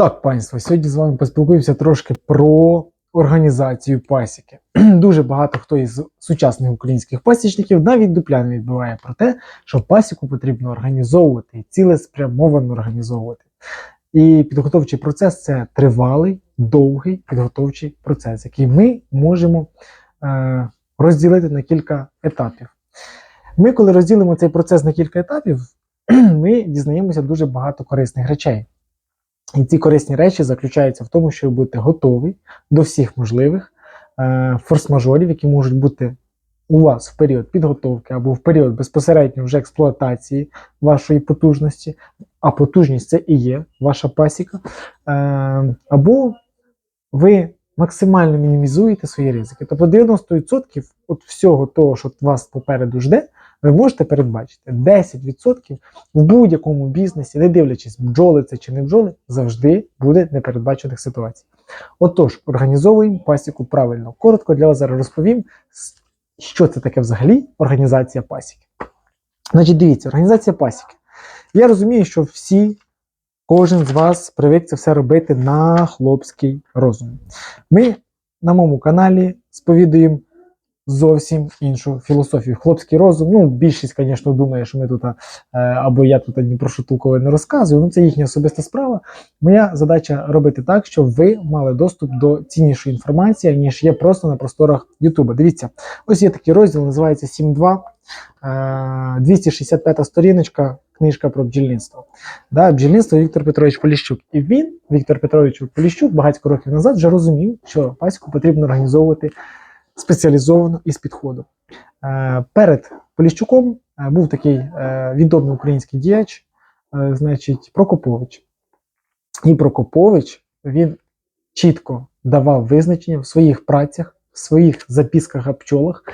Так, панство, сьогодні з вами поспілкуємося трошки про організацію пасіки. Дуже багато хто із сучасних українських пасічників навіть дупля не відбиває про те, що пасіку потрібно організовувати і цілеспрямовано організовувати. І підготовчий процес це тривалий, довгий підготовчий процес, який ми можемо е, розділити на кілька етапів. Ми, коли розділимо цей процес на кілька етапів, ми дізнаємося дуже багато корисних речей. І ці корисні речі заключаються в тому, що ви будете готові до всіх можливих е, форс-мажорів, які можуть бути у вас в період підготовки або в період безпосередньо вже експлуатації вашої потужності, а потужність це і є ваша пасіка, е, або ви максимально мінімізуєте свої ризики. Тобто 90% от всього того, що вас попереду жде, ви можете передбачити 10% в будь-якому бізнесі, не дивлячись, бджоли це чи не бджоли, завжди буде непередбачених ситуацій. Отож, організовуємо пасіку правильно. Коротко для вас зараз розповім, що це таке взагалі організація пасіки. Значить, дивіться, організація пасіки. Я розумію, що всі, кожен з вас привик це все робити на хлопський розум. Ми на моєму каналі сповідуємо зовсім іншу філософію. Хлопський розум. Ну, більшість, звісно, думає, що ми тут е, або я тут ні про що толково не розказую. Ну, це їхня особиста справа. Моя задача робити так, щоб ви мали доступ до ціннішої інформації, ніж є просто на просторах Ютуба. Дивіться, ось є такий розділ, називається 7.2, е, 265 сторіночка. Книжка про бджільництво. Да, бджільництво Віктор Петрович Поліщук. І він, Віктор Петрович Поліщук, багатько років назад вже розумів, що пасіку потрібно організовувати спеціалізовано і з підходом. Е, перед Поліщуком е, був такий е, відомий український діяч, значить, Прокопович. І Прокопович він чітко давав визначення в своїх працях, в своїх записках о пчолах,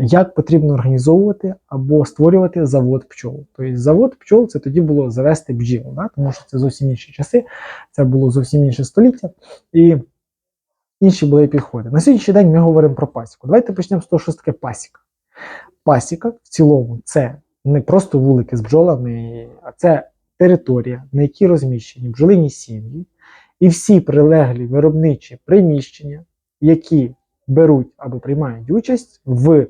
як потрібно організовувати або створювати завод пчол. Тобто завод пчол це тоді було завести бджіл, да? тому що це зовсім інші часи, це було зовсім інше століття. І інші були підходи. На сьогоднішній день ми говоримо про пасіку. Давайте почнемо з того, що таке пасіка. Пасіка в цілому це не просто вулики з бджолами, а це територія, на якій розміщені бджолині сім'ї, і всі прилеглі виробничі приміщення, які беруть або приймають участь в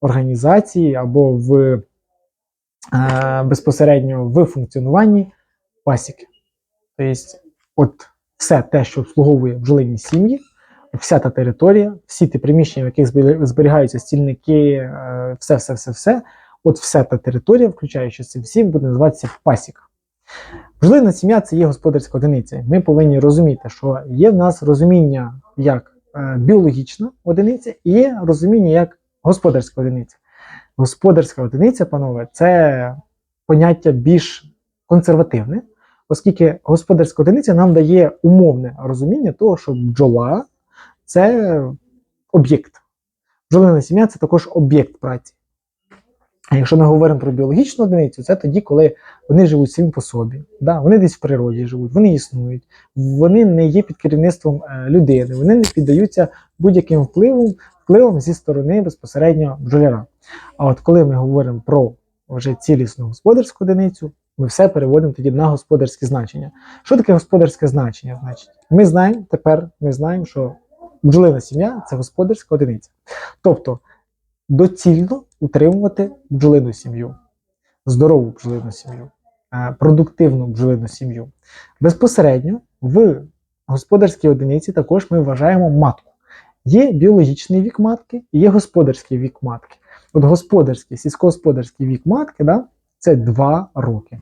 організації або в е, безпосередньо в функціонуванні пасіки. Тобто, от все те, що обслуговує бджолині сім'ї, вся та територія, всі ті приміщення, в яких зберігаються стільники, все, все, все, все. От вся та територія, включаючи цим всім, буде називатися пасіка. Бджолина сім'я це є господарська одиниця. Ми повинні розуміти, що є в нас розуміння як е, біологічна одиниця і є розуміння як господарська одиниця. Господарська одиниця, панове, це поняття більш консервативне, оскільки господарська одиниця нам дає умовне розуміння того, що бджола це об'єкт. Бджолина сім'я це також об'єкт праці. А якщо ми говоримо про біологічну одиницю, це тоді, коли вони живуть самі по собі, да? вони десь в природі живуть, вони існують, вони не є під керівництвом е, людини, вони не піддаються будь-яким впливом, впливом зі сторони безпосередньо бджоляра. А от коли ми говоримо про вже цілісну господарську одиницю, ми все переводимо тоді на господарське значення. Що таке господарське значення? Значить, Ми знаємо тепер, ми знаємо, що бджолина сім'я це господарська одиниця. Тобто доцільно утримувати бджолину сім'ю, здорову бджолину сім'ю, е, продуктивну бджолину сім'ю. Безпосередньо в господарській одиниці також ми вважаємо матку. Є біологічний вік матки є господарський вік матки. От господарський, сільськогосподарський вік матки да, це 2 роки.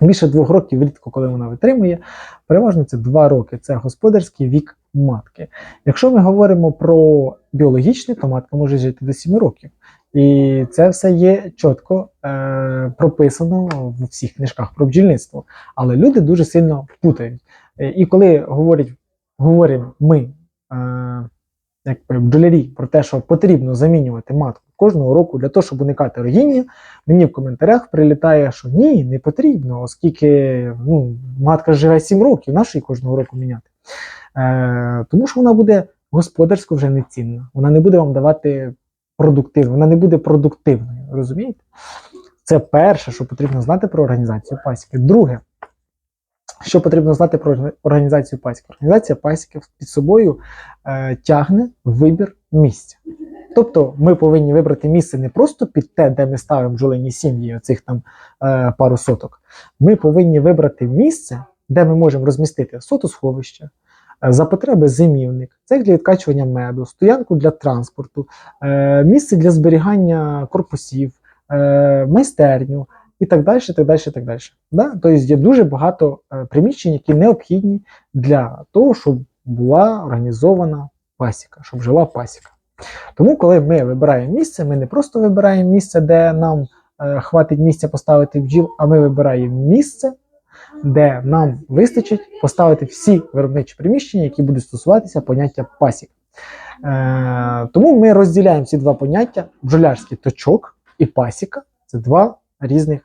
Більше двох років рідко, коли вона витримує, переважно це 2 роки. Це господарський вік матки. Якщо ми говоримо про біологічний, то матка може жити до 7 років. І це все є чітко е, прописано в всіх книжках про бджільництво. Але люди дуже сильно путають. І коли говорять, говоримо ми, е, як бджолярі, про те, що потрібно замінювати матку кожного року для того, щоб уникати роїння, мені в коментарях прилітає, що ні, не потрібно, оскільки ну, матка живе 7 років, нащо її кожного року міняти? Е, Тому що вона буде господарсько вже нецінна. Вона не буде вам давати продуктивно, вона не буде продуктивною. Розумієте? Це перше, що потрібно знати про організацію пасіки. Друге, Що потрібно знати про організацію пасіки? Організація пасіки під собою е, тягне вибір місця. Тобто ми повинні вибрати місце не просто під те, де ми ставимо бджолині сім'ї, оцих там е, пару соток. Ми повинні вибрати місце, де ми можемо розмістити сотосховище, за потреби зимівник, цех для відкачування меду, стоянку для транспорту, е, місце для зберігання корпусів, е, майстерню і так далі. так далі, так далі. Да? Тобто є дуже багато е, приміщень, які необхідні для того, щоб була організована пасіка, щоб жила пасіка. Тому, коли ми вибираємо місце, ми не просто вибираємо місце, де нам хватить місця поставити бджіл, а ми вибираємо місце, де нам вистачить поставити всі виробничі приміщення, які будуть стосуватися поняття пасік. Е, тому ми розділяємо ці два поняття: бджолярський точок і пасіка це два різних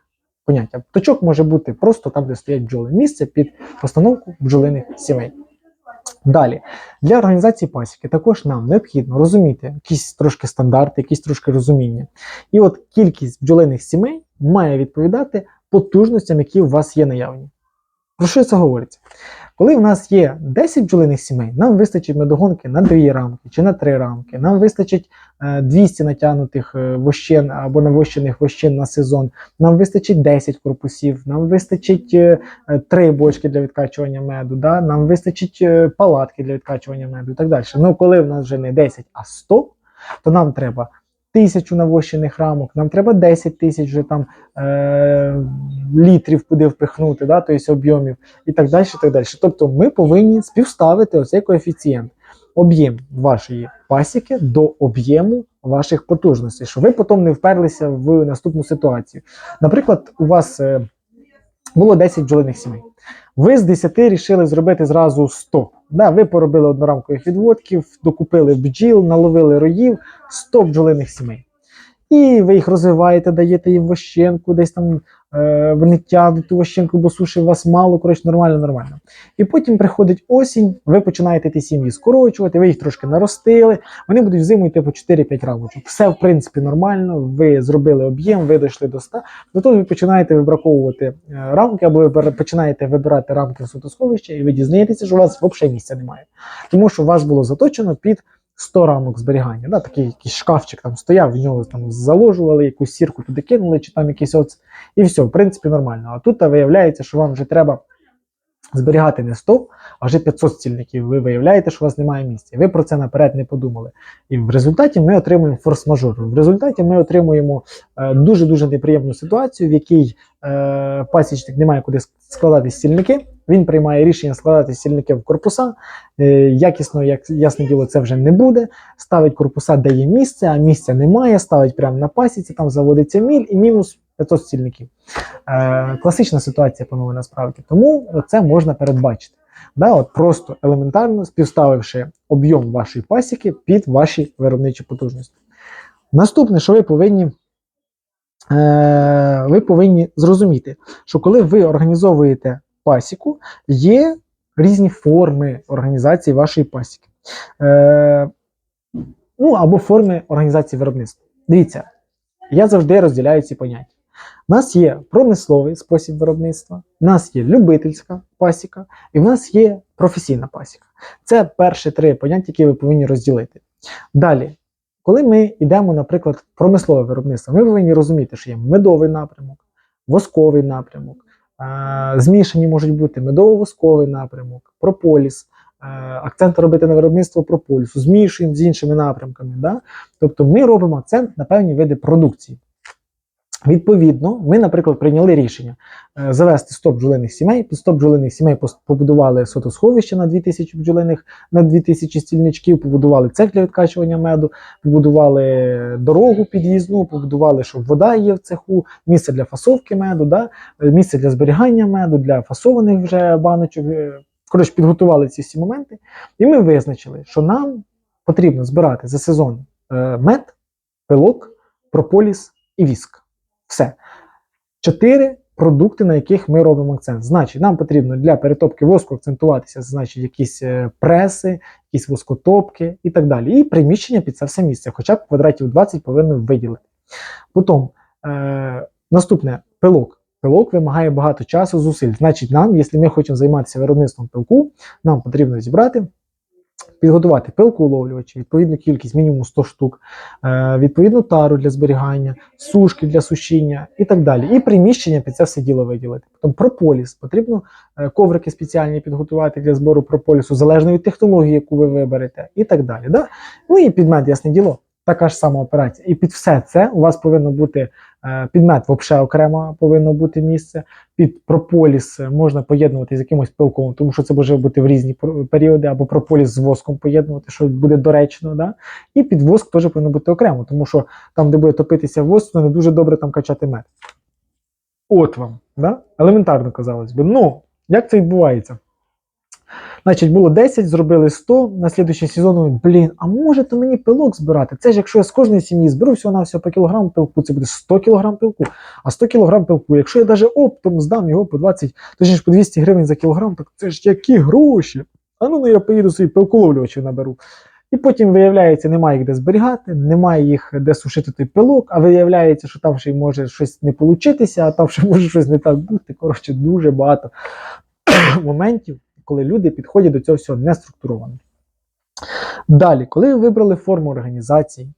поняття. Точок може бути просто там, де стоять бджоли, місце під постановку бджолиних сімей. Далі, для організації пасіки також нам необхідно розуміти якісь трошки стандарти, якісь трошки розуміння. І от кількість бджолиних сімей має відповідати потужностям, які у вас є наявні. Про що це говориться? Коли в нас є 10 бджолиних сімей, нам вистачить медогонки на 2 рамки чи на 3 рамки, нам вистачить е, 200 натягнутих е, вощин або навощених вощин на сезон, нам вистачить 10 корпусів, нам вистачить е, 3 бочки для відкачування меду, да? нам вистачить е, палатки для відкачування меду і так далі. Ну, коли в нас вже не 10, а 100, то нам треба тисячу навощених рамок, нам треба 10 тисяч вже там е, літрів куди впихнути, да, тобто об'ємів і так далі. Так далі. Тобто ми повинні співставити оцей коефіцієнт, об'єм вашої пасіки до об'єму ваших потужностей, щоб ви потім не вперлися в наступну ситуацію. Наприклад, у вас е, було 10 бджолиних сімей. Ви з 10 рішили зробити зразу 100. Да, ви поробили однорамкових відводків, докупили бджіл, наловили роїв, 100 бджолиних сімей. І ви їх розвиваєте, даєте їм вощенку, десь там е, вони тягнуть ту вощенку, бо суші у вас мало, коротше, нормально, нормально. І потім приходить осінь, ви починаєте ті сім'ї скорочувати, ви їх трошки наростили, вони будуть взиму йти по 4-5 рамочок. Все, в принципі, нормально, ви зробили об'єм, ви дійшли до 100, до того ви починаєте вибраковувати е, рамки, або ви починаєте вибирати рамки в сотосховище, і ви дізнаєтеся, що у вас взагалі місця немає. Тому що у вас було заточено під 100 рамок зберігання. Да? Такий якийсь шкафчик там стояв, в нього там заложували, якусь сірку туди кинули, чи там якийсь оц. І все, в принципі, нормально. А тут виявляється, що вам вже треба зберігати не 100, а вже 500 стільників. Ви виявляєте, що у вас немає місця. Ви про це наперед не подумали. І в результаті ми отримуємо форс-мажор. В результаті ми отримуємо е, дуже-дуже неприємну ситуацію, в якій е, пасічник не має куди складати стільники. Він приймає рішення складати стільники в корпуса. Е, якісно, як ясне діло, це вже не буде. Ставить корпуса, де є місце, а місця немає. Ставить прямо на пасіці, там заводиться міль і мінус 500 стільників. Е, класична ситуація, панове, насправді. Тому це можна передбачити. Да, от просто елементарно співставивши об'єм вашої пасіки під ваші виробничі потужності. Наступне, що ви повинні, е, ви повинні зрозуміти, що коли ви організовуєте пасіку, є різні форми організації вашої пасіки. Е, ну або форми організації виробництва. Дивіться, я завжди розділяю ці поняття. У нас є промисловий спосіб виробництва, у нас є любительська пасіка, і в нас є професійна пасіка. Це перші три поняття, які ви повинні розділити. Далі, коли ми йдемо, наприклад, в промислове виробництво, ми повинні розуміти, що є медовий напрямок, восковий напрямок, змішані можуть бути медово-восковий напрямок, прополіс. е, Акцент робити на виробництво прополісу, змішуємо з іншими напрямками. Да? Тобто ми робимо акцент на певні види продукції. Відповідно, ми, наприклад, прийняли рішення е, завести 100 бджолиних сімей. Під 100 бджолиних сімей побудували сотосховище на 2000 бджолиних, на 2000 стільничків, побудували цех для відкачування меду, побудували дорогу під'їзну, побудували, щоб вода є в цеху, місце для фасовки меду, да? е, місце для зберігання меду, для фасованих вже баночок. е, Коротше, підготували ці всі моменти, і ми визначили, що нам потрібно збирати за сезон мед, пилок, прополіс і віск. Все. Чотири продукти, на яких ми робимо акцент. Значить, нам потрібно для перетопки воску акцентуватися, значить, якісь е, преси, якісь воскотопки і так далі. І приміщення під це все місце, хоча б квадратів 20 повинно виділити. Потім, е, наступне пилок. Пилок вимагає багато часу, зусиль. Значить, нам, якщо ми хочемо займатися виробництвом пилку, нам потрібно зібрати, підготувати пилку уловлювачі, відповідну кількість, мінімум 100 штук, е, відповідну тару для зберігання, сушки для сушіння і так далі. І приміщення під це все діло виділити. Потім прополіс. Потрібно е, коврики спеціальні підготувати для збору прополісу, залежно від технології, яку ви виберете, і так далі. Да? Ну і підмет, ясне діло, така ж сама операція. І під все це у вас повинно бути е, підмет, взагалі окремо повинно бути місце. Під прополіс е, можна поєднувати з якимось пилком, тому що це може бути в різні періоди, або прополіс з воском поєднувати, що буде доречно. Да? І під воск теж повинно бути окремо, тому що там, де буде топитися воск, не дуже добре там качати мед. От вам, да? елементарно казалось би. Ну, як це відбувається? Значить, було 10, зробили 100, на слідуючий сезон, блін, а може то мені пилок збирати? Це ж якщо я з кожної сім'ї зберу всього на всього по кілограму пилку, це буде 100 кілограм пилку. А 100 кілограм пилку, якщо я навіть оптом здам його по 20, точніше по 200 гривень за кілограм, так це ж які гроші. А ну, ну я поїду собі пилколовлювачів наберу. І потім виявляється, немає їх де зберігати, немає їх де сушити той пилок, а виявляється, що там ще й може щось не получитися, а там ще може щось не так бути. Коротше, дуже багато моментів, коли люди підходять до цього всього неструктуровано. Далі, коли ви вибрали форму організації,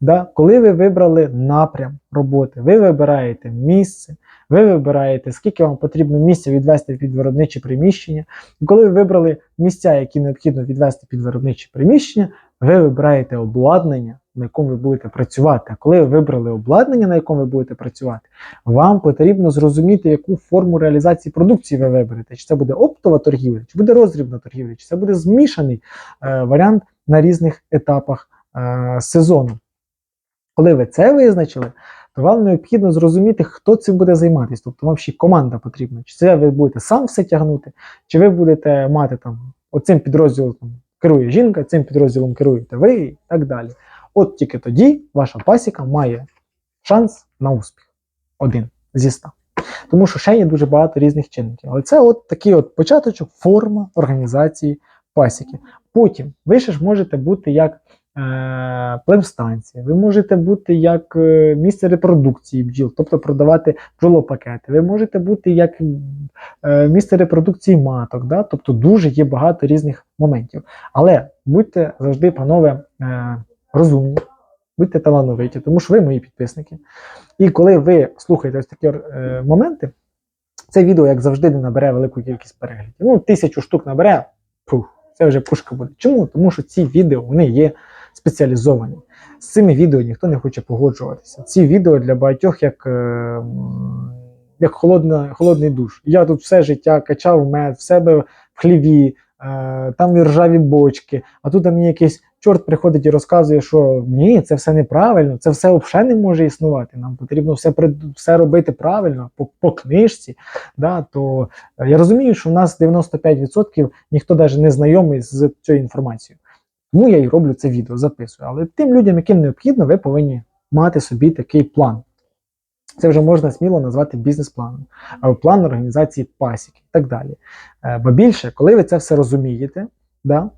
да, коли ви вибрали напрям роботи, ви вибираєте місце, ви вибираєте, скільки вам потрібно місця відвести під виробниче приміщення. І коли ви вибрали місця, які необхідно відвести під виробниче приміщення, ви вибираєте обладнання, на якому ви будете працювати. А коли ви вибрали обладнання, на якому ви будете працювати, вам потрібно зрозуміти, яку форму реалізації продукції ви виберете. Чи це буде оптова торгівля, чи буде роздрібна торгівля, чи це буде змішаний е, варіант на різних етапах е, сезону. Коли ви це визначили, то вам необхідно зрозуміти, хто цим буде займатися. Тобто вам ще команда потрібна. Чи це ви будете сам все тягнути, чи ви будете мати там оцим підрозділом керує жінка, цим підрозділом керуєте ви і так далі. От тільки тоді ваша пасіка має шанс на успіх. Один зі ста. Тому що ще є дуже багато різних чинників. Але це от такий от початочок, форма організації пасіки. Потім ви ще ж можете бути як е, племстанція, ви можете бути як е, місце репродукції бджіл, тобто продавати бджолопакети. Ви можете бути як е, місце репродукції маток, да? тобто дуже є багато різних моментів. Але будьте завжди, панове, е, розумні, будьте талановиті, тому що ви мої підписники. І коли ви слухаєте ось такі е, моменти, це відео, як завжди, не набере велику кількість переглядів. Ну, тисячу штук набере, пух, це вже пушка буде. Чому? Тому що ці відео вони є спеціалізовані. З цими відео ніхто не хоче погоджуватися. Ці відео для багатьох як, е, як холодна, холодний душ. Я тут все життя качав мед в себе в хліві, е, там ржаві бочки, а тут мені якийсь чорт приходить і розказує, що ні, це все неправильно, це все взагалі не може існувати. Нам потрібно все, все робити правильно по, по книжці. Да, то е, я розумію, що в нас 95% ніхто навіть не знайомий з цією інформацією. Тому я і роблю це відео, записую. Але тим людям, яким необхідно, ви повинні мати собі такий план. Це вже можна сміло назвати бізнес-планом, план організації пасіки і так далі. Е, Бо більше, коли ви це все розумієте, да,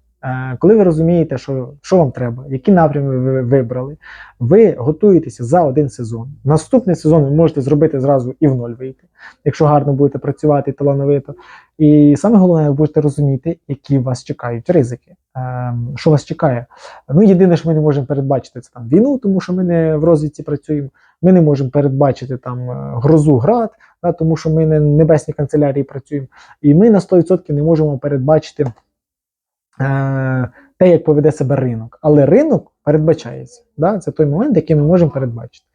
коли ви розумієте, що, що вам треба, які напрями ви вибрали, ви готуєтеся за один сезон. Наступний сезон ви можете зробити зразу і в ноль вийти, якщо гарно будете працювати талановито. І саме головне, ви будете розуміти, які вас чекають ризики. Ем, що вас чекає? Ну, єдине, що ми не можемо передбачити, це там війну, тому що ми не в розвідці працюємо. Ми не можемо передбачити там е, грозу град, да, тому що ми не небесній канцелярії працюємо. І ми на 100% не можемо передбачити е, те, як поведе себе ринок. Але ринок передбачається. Да? Це той момент, який ми можемо передбачити.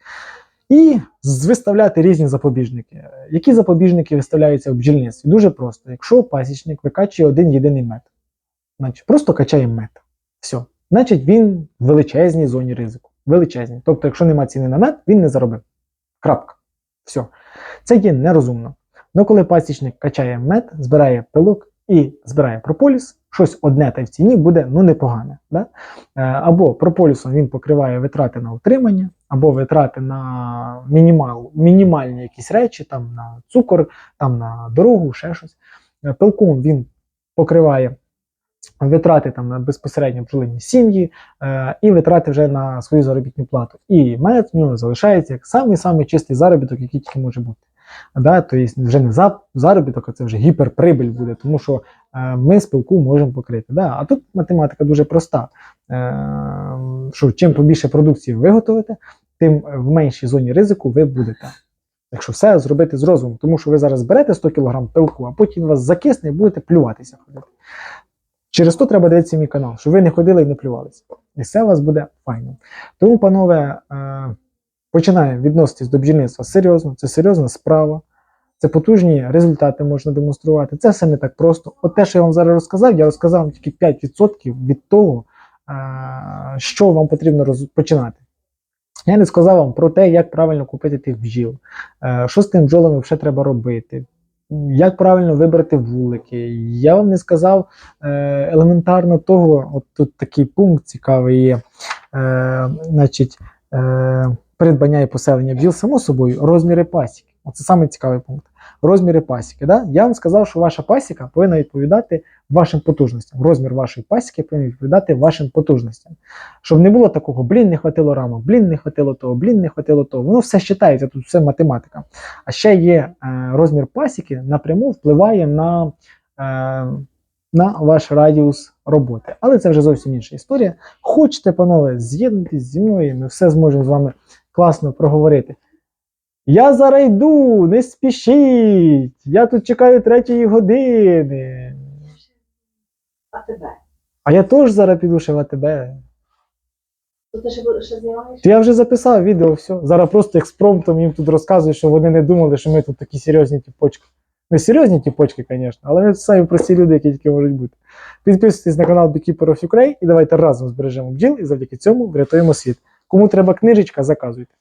І виставляти різні запобіжники. Е, Які запобіжники виставляються в бджільництві? Дуже просто. Якщо пасічник викачує один єдиний мед, значить просто качає мед. Все. Значить, він в величезній зоні ризику. Величезній. Тобто, якщо нема ціни на мед, він не заробив. Крапка. Все. Це є нерозумно. Ну, коли пасічник качає мед, збирає пилок і збирає прополіс, щось одне та в ціні буде ну непогане. Да? Е, Або прополісом він покриває витрати на утримання, або витрати на мінімал, мінімальні якісь речі, там на цукор, там на дорогу, ще щось. Е, Пилком він покриває витрати там на безпосередньо бджолині сім'ї е, і витрати вже на свою заробітну плату. І мед в нього залишається як самий самий чистий заробіток, який тільки може бути. Да? Тобто вже не за- заробіток, а це вже гіперприбиль буде, тому що ми спілку можемо покрити. Да? А тут математика дуже проста. Е, що чим побільше продукції ви виготовите, тим в меншій зоні ризику ви будете. Якщо все зробити з розумом, тому що ви зараз берете 100 кг пилку, а потім вас закисне і будете плюватися ходити. Через то треба дивитися мій канал, щоб ви не ходили і не плювалися. І все у вас буде файно. Тому, панове, е, починаємо відноситись до бджільництва серйозно, це серйозна справа, це потужні результати можна демонструвати. Це все не так просто. От те, що я вам зараз розказав, я розказав вам тільки 5% від того, е, що вам потрібно розпочинати. Я не сказав вам про те, як правильно купити тих бджіл, е, що з тим бджолами ще треба робити, як правильно вибрати вулики. Я вам не сказав е, елементарно того, от тут такий пункт цікавий є. Значить, придбання і поселення бджіл, само собою, розміри пасіки. Оце саме цікавий пункт. Розміри пасіки. Да? Я вам сказав, що ваша пасіка повинна відповідати вашим потужностям. Розмір вашої пасіки повинен відповідати вашим потужностям. Щоб не було такого, блін, не хватило рамок, блін, не хватило того, блін, не хватило того. Воно все считається, тут все математика. А ще є е, розмір пасіки напряму впливає на, е, на ваш радіус роботи. Але це вже зовсім інша історія. Хочете, панове, з'єднатися зі мною, ми все зможемо з вами класно проговорити. Я зараз йду, не спішіть. Я тут чекаю третьої години. А тебе? А я теж зараз піду ще в АТБ. То ти ще, бу- ще знімаєш? То я вже записав відео, все. Зараз просто експромтом їм тут розказую, що вони не думали, що ми тут такі серйозні тіпочки. Ми серйозні тіпочки, звісно, але ми самі прості люди, які тільки можуть бути. Підписуйтесь на канал Beekeeper of Ukraine і давайте разом збережемо бджіл і завдяки цьому врятуємо світ. Кому треба книжечка, заказуйте.